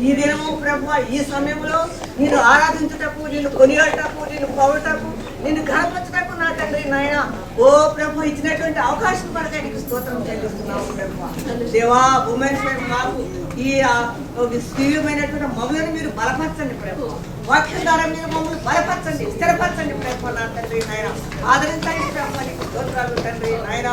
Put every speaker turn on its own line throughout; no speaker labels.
ఈ దినము ప్రభు ఈ సమయంలో నేను ఆరాధించుటకు నేను కొనియాడటకు నేను పోవటకు నేను గణపరచుటకు నా తండ్రి నాయన ఓ ప్రభు ఇచ్చినటువంటి అవకాశం కొరకే నీకు స్తోత్రం చెల్లిస్తున్నాము ప్రభు. దేవా ఉమెన్స్ మాకు ఈ ఆ, దివ్యమైనటువంటి మమ్మల్ని మీరు బలపరచండి ప్రభు. వాక్యం ద్వారా మీరు మమ్మల్ని బలపరచండి స్థిరపరచండి ప్రభు నా తండ్రి నాయన. ఆదరించండి ప్రభు నీకు స్తోత్రాలు తండ్రి నాయన.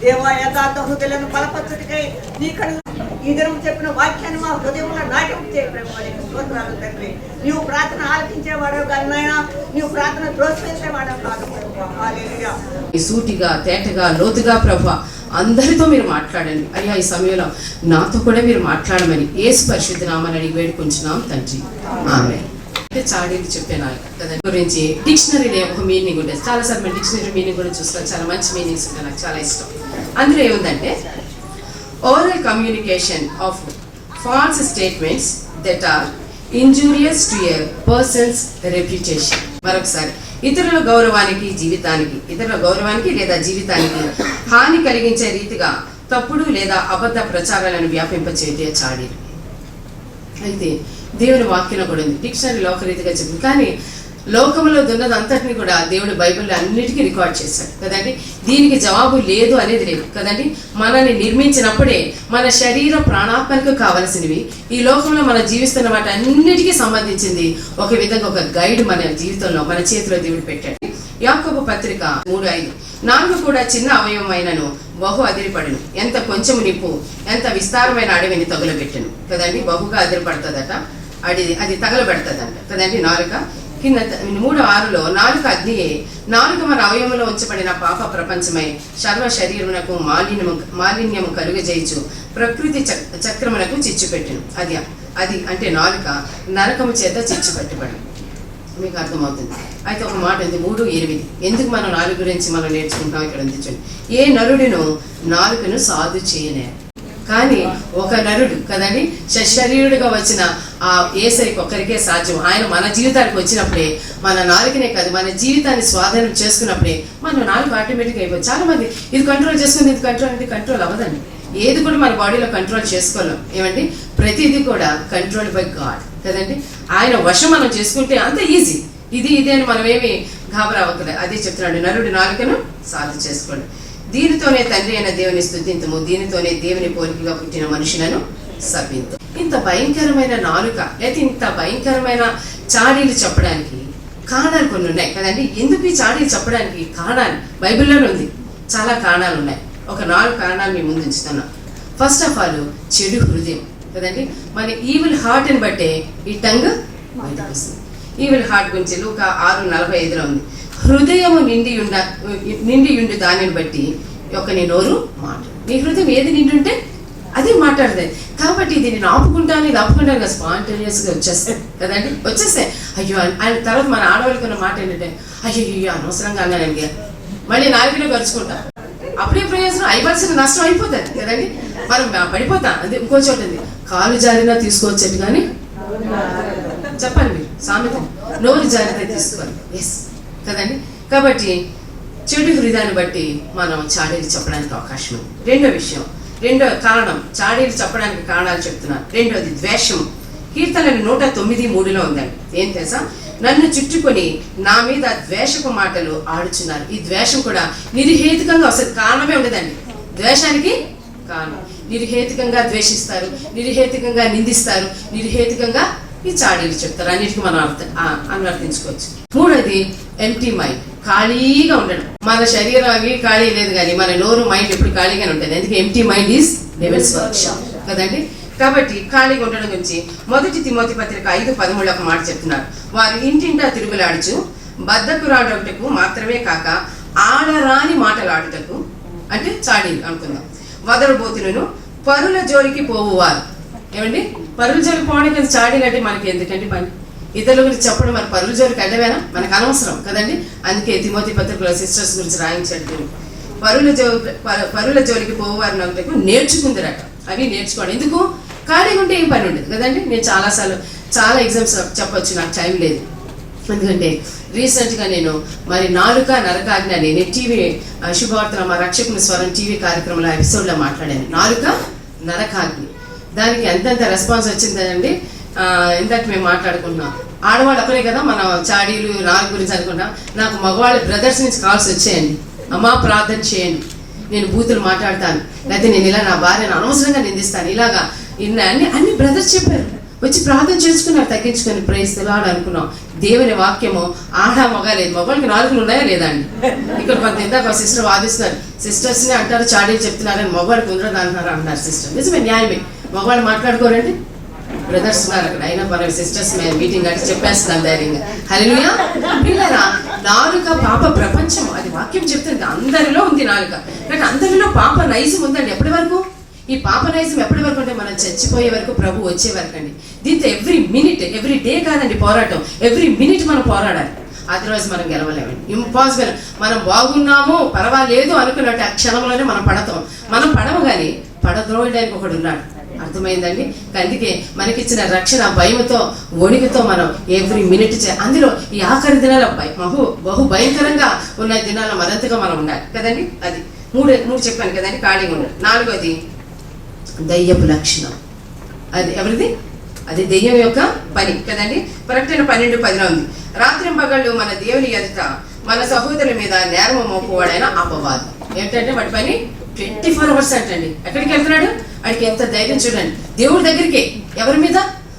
దేవా యథార్థ హృదయలను బలపరచుటకై నీ కళ్ళు ఈ దినం చెప్పిన వాక్యాన్ని మా హృదయంలో నాట్యం చేయ ప్రభు స్తోత్రాలు తండ్రి. నీవు ప్రార్థన ఆలకించేవాడు కాదు నాయన. నీవు ప్రార్థన ప్రోత్సహించేవాడు కాదు
సూటిగా తేటగా లోతుగా ప్రభ అందరితో మీరు మాట్లాడండి. అయ్యా ఈ సమయంలో నాతో కూడా మీరు మాట్లాడమని ఏ పరిశుద్ధ నామని అడిగి వేడుకుంటున్నాం తండ్రి. ఆమె అంటే చాడీలు చెప్పాను కదా గురించి డిక్షనరీ ఒక మీనింగ్ ఉంటుంది. చాలాసార్లు మేము డిక్షనరీ మీనింగ్ కూడా చూస్తాం చాలా మంచి మీనింగ్స్ ఉంటాయి. నాకు చాలా ఇష్టం. అందులో ఏముందంటే oral communication of false statements that are injurious to a person's reputation. మరొకసారి ఇతరుల గౌరవానికి జీవితానికి ఇతరుల గౌరవానికి లేదా జీవితానికి హాని కలిగించే రీతిగా తప్పుడు లేదా అబద్ధ ప్రచారాలను వ్యాపింపచేయటే చాడి అయితే దేవుని వాక్యం కూడా ఉంది. డిక్షనరీలో ఒక రీతిగా చెప్పింది కానీ లోకంలో దున్నదంతటిని కూడా దేవుడు బైబిల్లో అన్నిటికీ రికార్డ్ చేశాడు. కదండి? దీనికి జవాబు లేదు అనేది లేదు. కదండి? మనల్ని నిర్మించినప్పుడే మన శరీర ప్రాణాత్మకు కావలసినవి ఈ లోకంలో మనం జీవిస్తున్న వాటి అన్నిటికీ సంబంధించింది ఒక విధంగా ఒక గైడ్ మన జీవితంలో మన చేతిలో దేవుడు పెట్టాడు. యాకోబు పత్రిక మూడు ఐదు. నాలుగు కూడా చిన్న అవయవమైనను బహు అదిరిపడును. ఎంత కొంచెం నిప్పు ఎంత విస్తారమైన అడవిని తగులబెట్టను. కదండి? బహుగా అదిరిపడుతుందట. అది అది తగలబెడుతుందంట. కదండి? నాలుక. కింద మూడు ఆరులో నాలుక అగ్నియే నాలుక మన ఉంచబడిన పాప ప్రపంచమై సర్వ శరీరమునకు మాలిన్యము మాలిన్యము కలుగజేయచ్చు ప్రకృతి చక్రమునకు చిచ్చుపెట్టును. అది అది అంటే నాలుక నరకము చేత చిచ్చుపెట్టబడి మీకు అర్థమవుతుంది. అయితే ఒక మాట ఉంది మూడు ఎనిమిది. ఎందుకు మనం నాలుగు గురించి మనం నేర్చుకుంటాం ఇక్కడ ఉంది చూడండి. ఏ నరుడును నాలుకను సాధు చేయనే. కానీ ఒక నరుడు కదండి? శరీరుడిగా వచ్చిన ఆ ఏసైకి ఒక్కరికే సాధ్యం. ఆయన మన జీవితానికి వచ్చినప్పుడే మన నాలుకనే కాదు మన జీవితాన్ని స్వాధీనం చేసుకున్నప్పుడే మన నాలుగు ఆటోమేటిక్ అయిపోయి చాలా మంది ఇది కంట్రోల్ చేసుకుంది ఇది కంట్రోల్ అంటే కంట్రోల్ అవ్వదండి. ఏది కూడా మన బాడీలో కంట్రోల్ చేసుకోలేం. ఏమండి? ప్రతిదీ కూడా కంట్రోల్ బై గాడ్. కదండి? ఆయన వశం మనం చేసుకుంటే అంత ఈజీ. ఇది ఇది అని మనం ఏమి గాబరా అవ్వకలేదు అదే చెప్తున్నాడు నరుడు నాలుకను సాధు చేసుకోండి. దీనితోనే తండ్రి అయిన దేవుని స్థుతింతము. దీనితోనే దేవుని పోలికగా పుట్టిన మనుషులను సభింతు ఇంత భయంకరమైన నాలుక లేదా ఇంత భయంకరమైన చాడీలు చెప్పడానికి కారణాలు కొన్ని ఉన్నాయి కదండి. ఎందుకు ఈ చాడీలు చెప్పడానికి కారణాలు? బైబిల్లోనే ఉంది. చాలా కారణాలు ఉన్నాయి. ఒక నాలుగు కారణాలు మీ ముందు ఉంచుతున్నాం. ఫస్ట్ ఆఫ్ ఆల్ చెడు హృదయం కదండి. మన ఈవిల్ హార్ట్ని బట్టే ఈ టంగ్ వస్తుంది. ఈవిల్ హార్ట్ గురించి ఒక ఆరు నలభై ఐదులో ఉంది. హృదయము నిండి ఉండ నిండి ఉండి దానిని బట్టి ఒక నీ నోరు మాట నీ హృదయం ఏది నిండి ఉంటే అది మాట్లాడదే. కాబట్టి ఇది నేను ఆపుకుంటాను ఇది ఆపుకుంటాను కదా స్పాంటేనియస్గా వచ్చేస్తాయి. కదండి? వచ్చేస్తాయి. అయ్యో ఆయన తర్వాత మన ఆడవాళ్ళకి ఉన్న మాట ఏంటంటే అయ్యో అయ్యో అనవసరంగా అన్నాను మళ్ళీ నాలుగులో ఖర్చుకుంటా అప్పుడే ప్రయోజనం అయిపోవాల్సిన నష్టం అయిపోతుంది. కదండి? మనం పడిపోతాం. అది ఇంకో చోట ఉంది. కాలు జారినా తీసుకోవచ్చట్టు కానీ చెప్పండి మీరు. సామెత. నోరు జారితే తీసుకోవాలి ఎస్ కదండి? కాబట్టి చెడు హృదయాన్ని బట్టి మనం చాడీలు చెప్పడానికి అవకాశం ఉంది. రెండో విషయం. రెండో కారణం చాడీలు చెప్పడానికి కారణాలు చెప్తున్నారు. రెండోది ద్వేషం. కీర్తనలు నూట తొమ్మిది మూడులో ఉందండి. ఏం తెలుసా? నన్ను చుట్టుకొని నా మీద ద్వేషపు మాటలు ఆడుచున్నారు. ఈ ద్వేషం కూడా నిర్హేతుకంగా అసలు కారణమే ఉండదండి. ద్వేషానికి కారణం. నిర్హేతుకంగా ద్వేషిస్తారు నిర్హేతుకంగా నిందిస్తారు నిర్హేతుకంగా ఈ చాడీలు చెప్తారు. అన్నిటికీ మనం అర్థం అనువర్తించుకోవచ్చు. మూడోది ఎంటీ మైండ్ ఖాళీగా ఉండడం. మన శరీరం అవి ఖాళీ లేదు కానీ మన నోరు మైండ్ ఎప్పుడు ఖాళీగానే ఉంటుంది. ఎందుకంటే empty mind is devil's work కదండి? కాబట్టి ఖాళీగా ఉండడం గురించి మొదటి తిమోతి పత్రిక ఐదు పదమూడు ఒక మాట చెప్తున్నారు. వారు ఇంటింటా తిరుగులాడుచు బద్దకురాడుటకు మాత్రమే కాక ఆడరాని మాటలాడుటకు అంటే చాడి అనుకుందాం. వదలబోతులను పరుల జోలికి పోవువారు. ఏమండి? పరుల జోలికి పోవడానికి చాడీలు అంటే మనకి ఎందుకంటే పని? ఇతరుల గురించి చెప్పడం మరి పరుల జోలికి అడ్డమేనా? మనకు అనవసరం కదండి? అందుకే తిమోతి పత్రికలో సిస్టర్స్ గురించి రాయించండి పరుల జో ప- పరుల జోలికి పోవారు నేర్చుకుంది రాట అవి నేర్చుకోండి. ఎందుకు? ఖాళీగా ఉంటే ఏం పని ఉండదు కదండి? నేను చాలాసార్లు చాలా ఎగ్జామ్స్ చెప్పొచ్చు నాకు టైం లేదు. ఎందుకంటే రీసెంట్గా నేను మరి నాలుక నరకాజ్ఞ అని నేను టీవీ శుభవార్తల మా రక్షకుని స్వరం టీవీ కార్యక్రమంలో ఎపిసోడ్లో మాట్లాడాను. నాలుక నరకాగ్ని దానికి ఎంతెంత రెస్పాన్స్ వచ్చిందండి? ఇందాక మేము మాట్లాడుకున్నాం. ఆడవాళ్ళు ఒకరే కదా మన చాడీలు నాలుగు గురించి అనుకుంటాం. నాకు మగవాళ్ళ బ్రదర్స్ నుంచి కాల్స్ వచ్చేయండి. అమ్మా ప్రార్థన చేయండి. నేను బూతులు మాట్లాడతాను. లేకపోతే నేను ఇలా నా భార్యను అనవసరంగా నిందిస్తాను. ఇలాగా ఇన్న అన్ని అన్ని బ్రదర్స్ చెప్పారు. వచ్చి ప్రార్థన చేసుకున్నారు తగ్గించుకొని ప్రైజ్ అనుకున్నాం. దేవుని వాక్యము ఆడ మగ లేదు. మగవాళ్ళకి నాలుగులు ఉన్నాయా లేదా అండి? ఇక్కడ కొంత ఇందాక సిస్టర్ వాదిస్తున్నారు. సిస్టర్స్ని అంటారు చాడీలు చెప్తున్నారని మగవాళ్ళకి ఉండదు అంటున్నారు అంటున్నారు సిస్టర్ నిజమే న్యాయమే. మగవాళ్ళు మాట్లాడుకోరండి. బ్రదర్స్ ఉన్నారు అక్కడ. అయినా మన సిస్టర్స్ మీటింగ్ అంటే చెప్పేస్తున్నాను ధైర్యంగా. హలోయా పిల్లరా నాలుక పాప ప్రపంచం. అది వాక్యం చెప్తుంది. అందరిలో ఉంది నాలుక. నాకు అందరిలో పాప నైజం ఉందండి. ఎప్పటి వరకు? ఈ పాప నైజం ఎప్పటి వరకు అంటే మనం చచ్చిపోయే వరకు ప్రభు వచ్చే వరకు అండి. దీంతో ఎవ్రీ మినిట్ ఎవ్రీ డే కాదండి పోరాటం. ఎవ్రీ మినిట్ మనం పోరాడాలి. అదర్వైజ్ మనం గెలవలేమండి. ఇంపాసిబుల్ మనం బాగున్నాము పర్వాలేదు అనుకున్నట్టు ఆ క్షణంలోనే మనం పడతాం. మనం పడము కానీ పడద్రోయడానికి ఒకడు ఉన్నాడు. అర్థమైందండి? అందుకే మనకిచ్చిన రక్షణ భయముతో వణికితో మనం ఎవ్రీ మినిట్ చే అందులో ఈ ఆఖరి దినాల బహు బహు భయంకరంగా ఉన్న దినాల మరింతగా మనం ఉండాలి. కదండి? అది. మూడు మూడు చెప్పాను కదండి? ఖాళీగా ఉండాలి నాలుగోది దయ్యపు లక్షణం. అది ఎవరిది? అది దెయ్యం యొక్క పని. కదండి? ప్రకటన పన్నెండు పదిలో ఉంది. రాత్రి పగళ్ళు మన దేవుని ఎదుట మన సహోదరుల మీద నేరము మోపువాడైన అపవాదం. ఏంటంటే వాటి పని? ట్వంటీ ఫోర్ అవర్స్ అంటండి ఎక్కడికి వెళ్తున్నాడు? వాడికి ఎంత ధైర్యం చూడండి. దేవుడి దగ్గరికి ఎవరి మీద?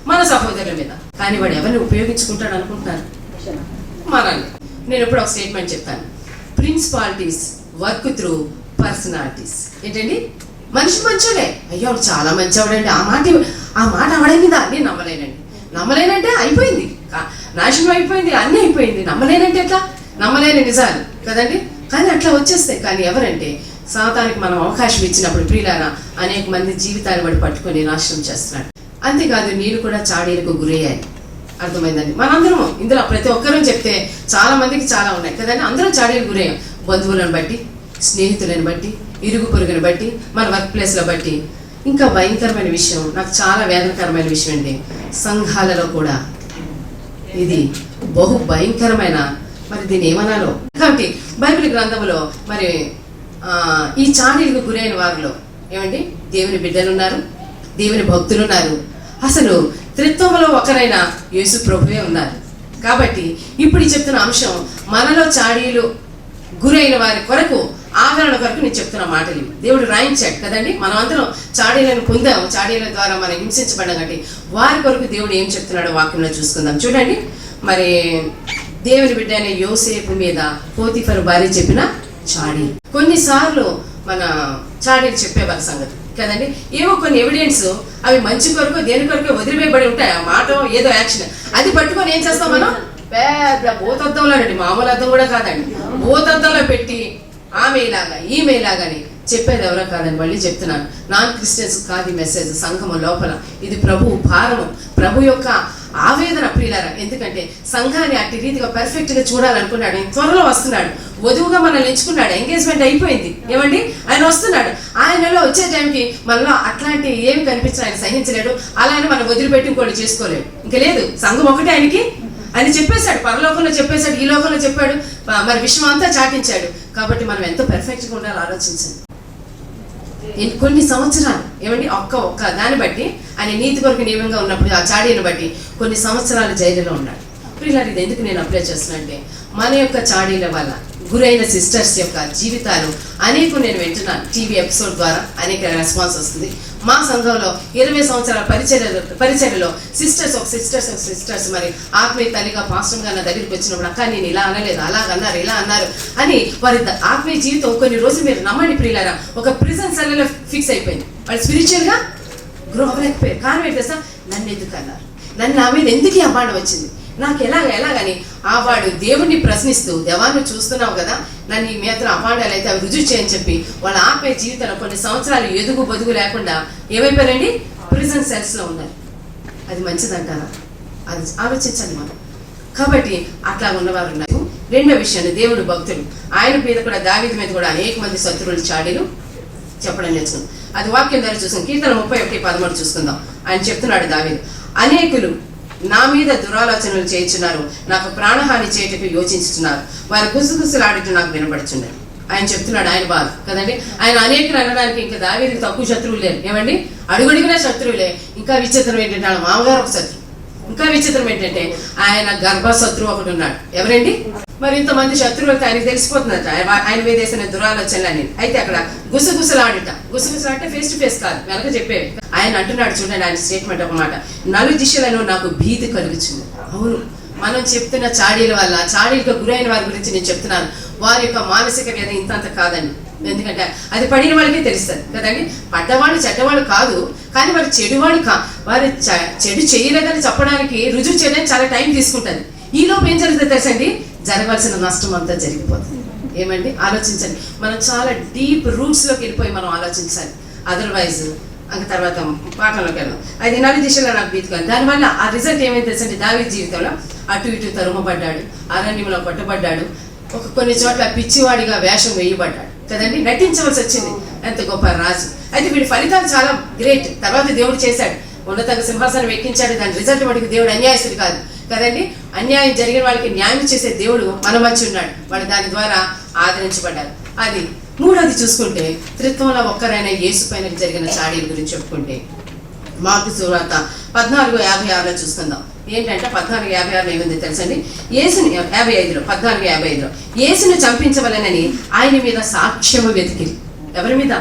మన సహోదరుల మీద. కానీ వాడు ఎవరిని ఉపయోగించుకుంటాడు అనుకుంటున్నారు? మనల్ని నేను ఇప్పుడు ఒక స్టేట్మెంట్ చెప్తాను. ప్రిన్సిపాలిటీస్ వర్క్ త్రూ పర్సనాలిటీస్ ఏంటండి? మనిషి మంచోడే. అయ్యో ఆవిడ చాలా మంచివాడండి ఆ మాట ఆ మాట ఆవిడైందా నేను నమ్మలేనండి. నమ్మలేనంటే అయిపోయింది. నాశనం అయిపోయింది అన్నీ అయిపోయింది. నమ్మలేనంటే ఎట్లా? నమ్మలేని నిజాలు. కదండి? కానీ అట్లా వచ్చేస్తాయి. కానీ ఎవరంటే సాతానికి మనం అవకాశం ఇచ్చినప్పుడు ప్రియులారా అనేక మంది జీవితాలు వాడు పట్టుకొని నాశనం చేస్తున్నాడు. అంతేకాదు నేను కూడా చాడీలకు గురయ్యాను. అర్థమైందండి? మనందరం ఇందులో ప్రతి ఒక్కరూ చెప్తే చాలా మందికి చాలా ఉన్నాయి. కదండి? అందరం చాడీలు గురయ్యాం. బంధువులను బట్టి స్నేహితులను బట్టి ఇరుగు పొరుగును బట్టి మన వర్క్ ప్లేస్లో బట్టి. ఇంకా భయంకరమైన విషయం నాకు చాలా వేదనకరమైన విషయం అండి. సంఘాలలో కూడా ఇది బహు భయంకరమైన మరి దీన్ని ఏమనాలో? కాబట్టి బైబిల్ గ్రంథంలో మరి ఈ చాడీలకు గురైన వారిలో ఏమండి? దేవుని బిడ్డలు ఉన్నారు దేవుని భక్తులు ఉన్నారు అసలు త్రిత్వంలో ఒకరైన యేసు ప్రభువే ఉన్నారు. కాబట్టి ఇప్పుడు చెప్తున్న అంశం మనలో చాడీలు గురైన వారి కొరకు ఆదరణ కొరకు నేను చెప్తున్న మాటలు దేవుడు రాయించాడు కదండి? మనం అందరం చాడీలను పొందాం చాడీల ద్వారా మనం హింసించబడ్డాం కాబట్టి వారి కొరకు దేవుడు ఏం చెప్తున్నాడో వాక్యంలో చూసుకుందాం. చూడండి మరి దేవుని బిడ్డ అనే యోసేపు మీద కోతిఫరు భార్య చెప్పిన చాడి. కొన్నిసార్లు మన చాడీలు చెప్పేవారి సంగతి. కదండి? ఏవో కొన్ని ఎవిడెన్స్ అవి మంచి కొరకు దేని కొరకు వదిలివేయబడి ఉంటాయి. ఆ మాట ఏదో యాక్షన్ అది పట్టుకొని ఏం చేస్తాం మనం? పెద్ద భూతద్దంలో అండి మామూలు అర్థం కూడా కాదండి. భూతద్దంలో పెట్టి ఆమె ఇలాగా ఈమె ఇలాగని చెప్పేది ఎవరో కాదని మళ్ళీ చెప్తున్నాను. నాన్ క్రిస్టియన్స్ కాదు ఈ మెసేజ్ సంఘము లోపల. ఇది ప్రభు భారము. ప్రభు యొక్క ఆవేదన ప్రియులారా. ఎందుకంటే సంఘాన్ని అట్టి రీతిగా పర్ఫెక్ట్గా చూడాలనుకున్నాడు. త్వరలో వస్తున్నాడు. వధువుగా మనల్ని ఎంచుకున్నాడు. ఎంగేజ్మెంట్ అయిపోయింది. ఏమండి? ఆయన వస్తున్నాడు. ఆయనలో వచ్చే టైంకి మనలో అట్లాంటి ఏమి కనిపించిన ఆయన సహించలేడు. అలానే మనం వదిలిపెట్టి ఇంకోటి చేసుకోలేడు. ఇంకా లేదు. సంఘం ఒకటే ఆయనకి. ఆయన చెప్పేశాడు. పరలోకంలో చెప్పేశాడు. ఈ లోకంలో చెప్పాడు. మరి విషయం అంతా చాటించాడు. కాబట్టి మనం ఎంతో పెర్ఫెక్ట్గా ఉండాలి ఆలోచించండి. కొన్ని సంవత్సరాలు ఏమండి? ఒక్క ఒక్క దాన్ని బట్టి ఆయన నీతి కొరకు నియమంగా ఉన్నప్పుడు ఆ చాడీని బట్టి కొన్ని సంవత్సరాలు జైలులో ఉన్నాడు. ప్రియులారు ఇది ఎందుకు నేను అప్లై చేస్తున్నంటే మన యొక్క చాడీల వల్ల గురైన సిస్టర్స్ యొక్క జీవితాలు అనేక నేను వింటున్నాను. టీవీ ఎపిసోడ్ ద్వారా అనేక రెస్పాన్స్ వస్తుంది. మా సంఘంలో ఇరవై సంవత్సరాల పరిచర్య పరిచర్యలో సిస్టర్స్ ఒక సిస్టర్స్ ఒక సిస్టర్స్ మరి ఆత్మీయ తల్లిగా పాస్టంగా నా దగ్గరికి వచ్చినప్పుడు అక్క నేను ఇలా అనలేదు అలాగ అన్నారు ఇలా అన్నారు అని వారి ద- ఆత్మీయ జీవితం కొన్ని రోజులు మీరు నమ్మండి ప్రియులారా. ఒక ప్రిజన్ సెల్లలో ఫిక్స్ అయిపోయింది. వాళ్ళు స్పిరిచువల్గా గ్రో అవ్వలేకపోయారు కారణం ఏంటి తెలుసా? నన్ను ఎందుకు అన్నారు? నన్ను నా మీద ఎందుకు ఈ వచ్చింది? నాకు ఎలాగ ఎలాగని ఆ వాడు దేవుణ్ణి ప్రశ్నిస్తూ దేవాన్ని చూస్తున్నావు కదా? నన్ను ఈ మీద అపాండాలు అయితే అవి రుజువు చేయని చెప్పి వాళ్ళ ఆపే జీవితంలో కొన్ని సంవత్సరాలు ఎదుగు బదుగు లేకుండా ఏమైపోయారండి ప్రిజన్ సెల్స్లో ఉన్నారు. అది మంచిదంటారా? అది ఆలోచించండి మనం కాబట్టి అట్లా ఉన్నవారు ఉన్నారు. రెండో విషయం దేవుడు భక్తులు ఆయన మీద కూడా దావీదు మీద కూడా అనేక మంది శత్రువులు చాడీలు చెప్పడం నేర్చుకుందాం. అది వాక్యం ద్వారా చూసుకుందాం కీర్తన ముప్పై ఒకటి పదమూడు చూసుకుందాం. ఆయన చెప్తున్నాడు దావీదు. అనేకులు నా మీద దురాలోచనలు చేయించున్నారు. నాకు ప్రాణహాని చేయటకు యోచించుతున్నారు వారి గుసగుసలాడుతూ నాకు వినపడుచున్నారు ఆయన చెప్తున్నాడు ఆయన బాధ. కదండి? ఆయన అనేకులు అనడానికి ఇంకా దావీదికి తక్కువ శత్రువులు లేరు. ఏమండి? అడుగడుగునే శత్రువులే. ఇంకా విచిత్రం ఏంటంటే వాళ్ళ మామగారు ఒక శత్రువు ఇంకా విచిత్రం ఏంటంటే ఆయన గర్భ శత్రువు ఒకడు ఉన్నాడు. ఎవరండి? మరి ఇంతమంది శత్రువులతో ఆయనకి తెలిసిపోతున్నారు. ఆయన- మీద వేసిన దురాలోచనలని అయితే అక్కడ గుసగుసలాడట. గుసగుసలాడితే ఫేస్ టు ఫేస్ కాదు. వెనక చెప్పేవి. ఆయన అంటున్నాడు చూడండి ఆయన స్టేట్మెంట్ ఒక మాట. నలు దిశలను నాకు భీతి కలుగుతుంది అవును. మనం చెప్తున్న చాడీల వల్ల చాడీలకు గురైన వారి గురించి నేను చెప్తున్నాను. వారి యొక్క మానసిక వ్యధ ఇంతంత కాదండి ఎందుకంటే అది పడిన వాళ్ళకే తెలుస్తుంది. కదండి? పడ్డవాడు చెడ్డవాడు కాదు కానీ వారు చెడువాడు కా వారు చెడు చేయలేదని చెప్పడానికి రుజువు చేయడానికి చాలా టైం తీసుకుంటుంది. ఈ లోపు ఏం జరుగుతుంది తెలుసండి? జరగాల్సిన నష్టం అంతా జరిగిపోతుంది. ఏమండి? ఆలోచించండి. మనం చాలా డీప్ రూట్స్లోకి వెళ్ళిపోయి మనం ఆలోచించాలి. అదర్వైజ్ అంక తర్వాత పాఠంలోకి వెళ్ళాం అది నాలుగు దిశలో నాకు బీతుకోవాలి దానివల్ల ఆ రిజల్ట్ ఏమైంది తెలుసండి? దావి జీవితంలో అటు ఇటు తరుమబడ్డాడు. అరణ్యంలో కొట్టబడ్డాడు ఒక కొన్ని చోట్ల పిచ్చివాడిగా వేషం వేయబడ్డాడు. కదండి? నటించవలసి వచ్చింది. ఎంత గొప్ప రాజు. అయితే వీడి ఫలితాలు చాలా గ్రేట్ తర్వాత దేవుడు చేశాడు. ఉన్నతంగా సింహాసనం ఎక్కించాడు. దాని రిజల్ట్ వాడికి దేవుడు అన్యాయస్తుడు కాదు. కదండి? అన్యాయం జరిగిన వాళ్ళకి న్యాయం చేసే దేవుడు మన మధ్య ఉన్నాడు. వాడు దాని ద్వారా ఆదరించబడ్డారు అది మూడోది చూసుకుంటే త్రిత్వంలో ఒక్కరైన యేసు పైన జరిగిన చాడీల గురించి చెప్పుకుంటే మార్కు సువార్త. పద్నాలుగు యాభై ఆరులో చూసుకుందాం. ఏంటంటే పద్నాలుగు యాభై ఆరులో ఏముంది తెలుసండి? ఏసుని యాభై ఐదులో పద్నాలుగు యాభై ఐదులో. ఏసును చంపించవలనని ఆయన మీద సాక్ష్యము వెతికిరి. ఎవరి మీద?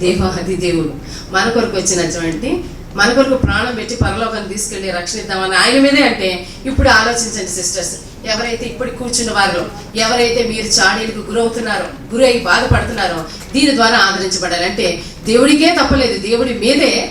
దేవాది దేవుడు. మన కొరకు వచ్చినటువంటి మన కొరకు ప్రాణం పెట్టి పరలోకం తీసుకెళ్ళి రక్షణిద్దామని ఆయన మీదే అంటే ఇప్పుడు ఆలోచించండి సిస్టర్స్. ఎవరైతే ఇప్పుడు కూర్చున్న వారిలో ఎవరైతే మీరు చాడీలకు గురవుతున్నారో గురై బాధపడుతున్నారో దీని ద్వారా ఆదరించబడాలంటే దేవుడికే తప్పలేదు. దేవుడి మీదే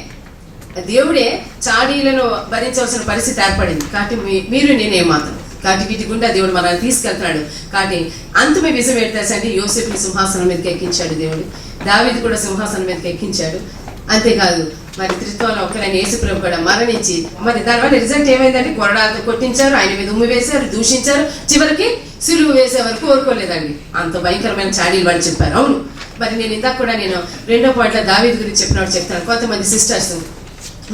దేవుడే చాడీలను భరించవలసిన పరిస్థితి ఏర్పడింది. కాబట్టి మీ- మీరు నేనే మాత్రం. కాబట్టి వీటి గుండా దేవుడు మనల్ని తీసుకెళ్తున్నాడు. కాబట్టి అంతమే విజయం ఏంటి అంటే యోసేపుని సింహాసనం మీదకి ఎక్కించాడు దేవుడు. దావిది కూడా సింహాసనం మీదకి ఎక్కించాడు. అంతేకాదు మరి త్రిత్వంలో ఒకరైన యేసుప్రభు కూడా మరణించి మరి దానివల్ల రిజల్ట్ ఏమైందంటే కొరడాలతో కొట్టించారు ఆయన మీద ఉమ్మి వేశారు దూషించారు. చివరికి సులువు వేసే వరకు కోరుకోలేదండి అంత భయంకరమైన చాడీలు వాళ్ళు చెప్పారు. అవును. మరి నేను ఇందాక కూడా నేను రెండో పాటలో దావీదు గురించి చెప్పినట్టు చెప్తాను. కొంతమంది సిస్టర్స్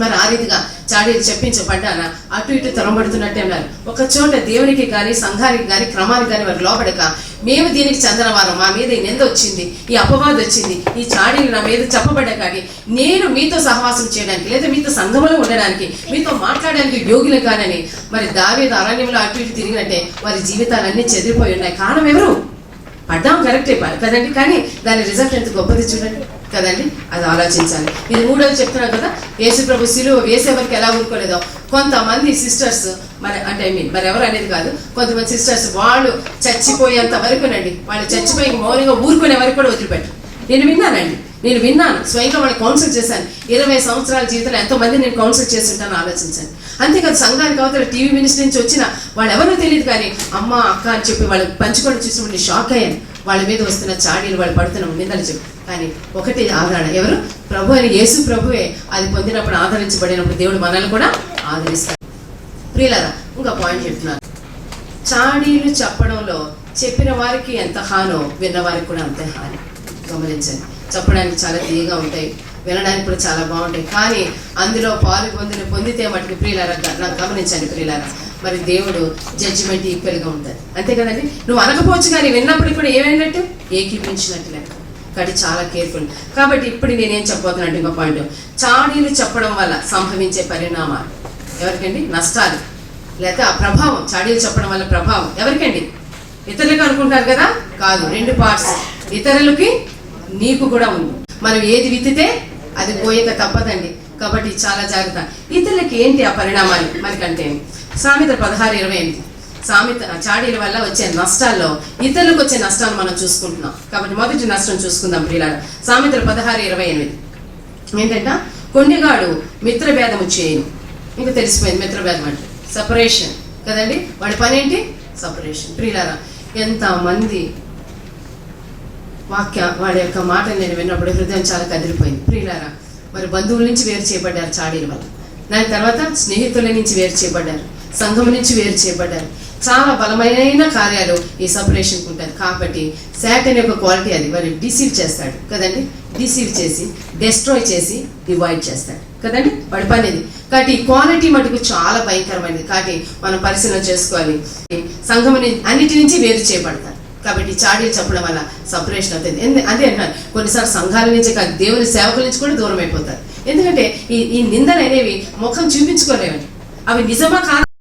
మరి ఆ రీతిగా చాడీలు చెప్పించబడ్డారా? అటు ఇటు తొరబడుతున్నట్టే ఉన్నారు ఒక చోట దేవునికి కానీ సంఘానికి కానీ క్రమానికి కానీ వారు లోపడక మేము దీనికి చెందిన వారం మా మీద ఈ నింద వచ్చింది ఈ అపవాదం వచ్చింది ఈ చాడీలు నా మీద చెప్పబడ్డా కానీ నేను మీతో సహవాసం చేయడానికి లేదా మీతో సంఘంలో ఉండడానికి మీతో మాట్లాడడానికి యోగులు కానని మరి దావీదు అరణ్యంలో అటు ఇటు తిరిగినట్టే వారి జీవితాలన్నీ చెదిరిపోయి ఉన్నాయి. కారణం ఎవరు? పడ్డాం కరెక్టే కదండి? కానీ దాని రిజల్ట్ ఎంత గొప్పది చూడండి. కదండి? అది ఆలోచించాలి. ఇది మూడోది చెప్తున్నాం కదా యేసు ప్రభు సిలువ వేసేవరకు ఎలా ఊరుకోలేదో. కొంతమంది సిస్టర్స్ మరి అంటే ఐ మీన్ మరి ఎవరు అనేది కాదు కొంతమంది సిస్టర్స్ వాళ్ళు చచ్చిపోయేంత వరకునండి వాళ్ళు చచ్చిపోయి మౌనంగా ఊరుకునే వరకు కూడా వదిలిపెట్టరు. నేను విన్నానండి నేను విన్నాను స్వయంగా వాళ్ళు కౌన్సిల్ చేశాను. ఇరవై సంవత్సరాల జీవితంలో ఎంతో మంది నేను కౌన్సిల్ చేసి ఉంటాను ఆలోచించాను అంతేకాదు సంఘానికి అవతల టీవీ మినిస్టర్ నుంచి వచ్చిన వాళ్ళు ఎవరో తెలియదు కానీ అమ్మ అక్క అని చెప్పి వాళ్ళు పంచుకొని చూసినప్పుడు నేను షాక్ అయ్యాను. వాళ్ళ మీద వస్తున్న చాడీలు వాళ్ళు పడుతున్న నిందలు చెప్పు. కానీ ఒకటి ఆదరణ. ఎవరు? ప్రభు అని యేసు ప్రభువే. అది పొందినప్పుడు ఆదరించబడినప్పుడు దేవుడు మనల్ని కూడా ఆదరిస్తాడు. ప్రియులరా ఇంకా పాయింట్ చెప్తున్నాను. చాడీలు చెప్పడంలో చెప్పిన వారికి ఎంత హానో విన్నవారికి కూడా అంతే హాని. గమనించండి. చెప్పడానికి చాలా తీయగా ఉంటాయి. వినడానికి కూడా చాలా బాగుంటాయి. కానీ అందులో పాలు పొందిన పొందితే మటుకు ప్రియులారా నాకు గమనించండి ప్రియులారా. మరి దేవుడు జడ్జిమెంట్ ఈక్వల్గా ఉంటుంది అంతే కదండి? నువ్వు అనకపోవచ్చు కానీ విన్నప్పుడు కూడా ఏమైనట్టు ఏకీపించినట్టు లెక్క కాబట్టి చాలా కేర్ఫుల్ కాబట్టి ఇప్పుడు నేనేం చెప్పబోతున్నాను ఇంకో పాయింట్ చాడీలు చెప్పడం వల్ల సంభవించే పరిణామాలు. ఎవరికండి? నష్టాలు. లేక ప్రభావం. చాడీలు చెప్పడం వల్ల ప్రభావం. ఎవరికండి? ఇతరులకు అనుకుంటారు కదా? కాదు. రెండు పార్ట్స్ ఇతరులకి నీకు కూడా ఉంది. మనం ఏది విత్తితే అది పోయక తప్పదండి. కాబట్టి చాలా జాగ్రత్త. ఇతరులకి ఏంటి ఆ పరిణామాలు? మనకంటే సామెత పదహారు ఇరవై ఎనిమిది. సామెత చాడీల వల్ల వచ్చే నష్టాల్లో ఇతరులకు వచ్చే నష్టాలు మనం చూసుకుంటున్నాం. కాబట్టి మొదటి నష్టం చూసుకుందాం ప్రియులారా. సామెతలు పదహారు ఇరవై ఎనిమిది. ఏంటంట? కొండిగాడు మిత్రభేదము చేయను. ఇంకా తెలిసిపోయింది మిత్రభేదం అంటే సపరేషన్ కదండి? వాడి పని ఏంటి? సపరేషన్ ప్రియులారా ఎంతమంది వాక్య వాడి యొక్క మాట నేను విన్నప్పుడు హృదయం చాలా కదిలిపోయింది. ప్రియులారా మరి బంధువుల నుంచి వేరు చేయబడ్డారు చాడీల వల్ల. దాని తర్వాత స్నేహితుల నుంచి వేరు చేయబడ్డారు. సంఘం నుంచి వేరు చేయబడ్డారు. చాలా బలమైన కార్యాలు ఈ సపరేషన్కి ఉంటుంది కాబట్టి శాటన్ యొక్క క్వాలిటీ అది. వాడు డిసీవ్ చేస్తాడు. కదండి? డిసీవ్ చేసి డెస్ట్రాయ్ చేసి డివైడ్ చేస్తాడు. కదండి? వాడి పని ఇది. కాబట్టి ఈ క్వాలిటీ మటుకు చాలా భయంకరమైనది. కాబట్టి మనం పరిశీలన చేసుకోవాలి. సంఘం అన్నిటి నుంచి వేరు చేయబడతారు. కాబట్టి చాడీలు చెప్పడం వల్ల సపరేషన్ అవుతుంది. అదే అంటారు కొన్నిసార్లు సంఘాల నుంచి కాదు దేవుని సేవకుల నుంచి కూడా దూరం అయిపోతారు. ఎందుకంటే ఈ ఈ నిందలు అనేవి ముఖం చూపించుకోలేవండి. అవి నిజమా కాదు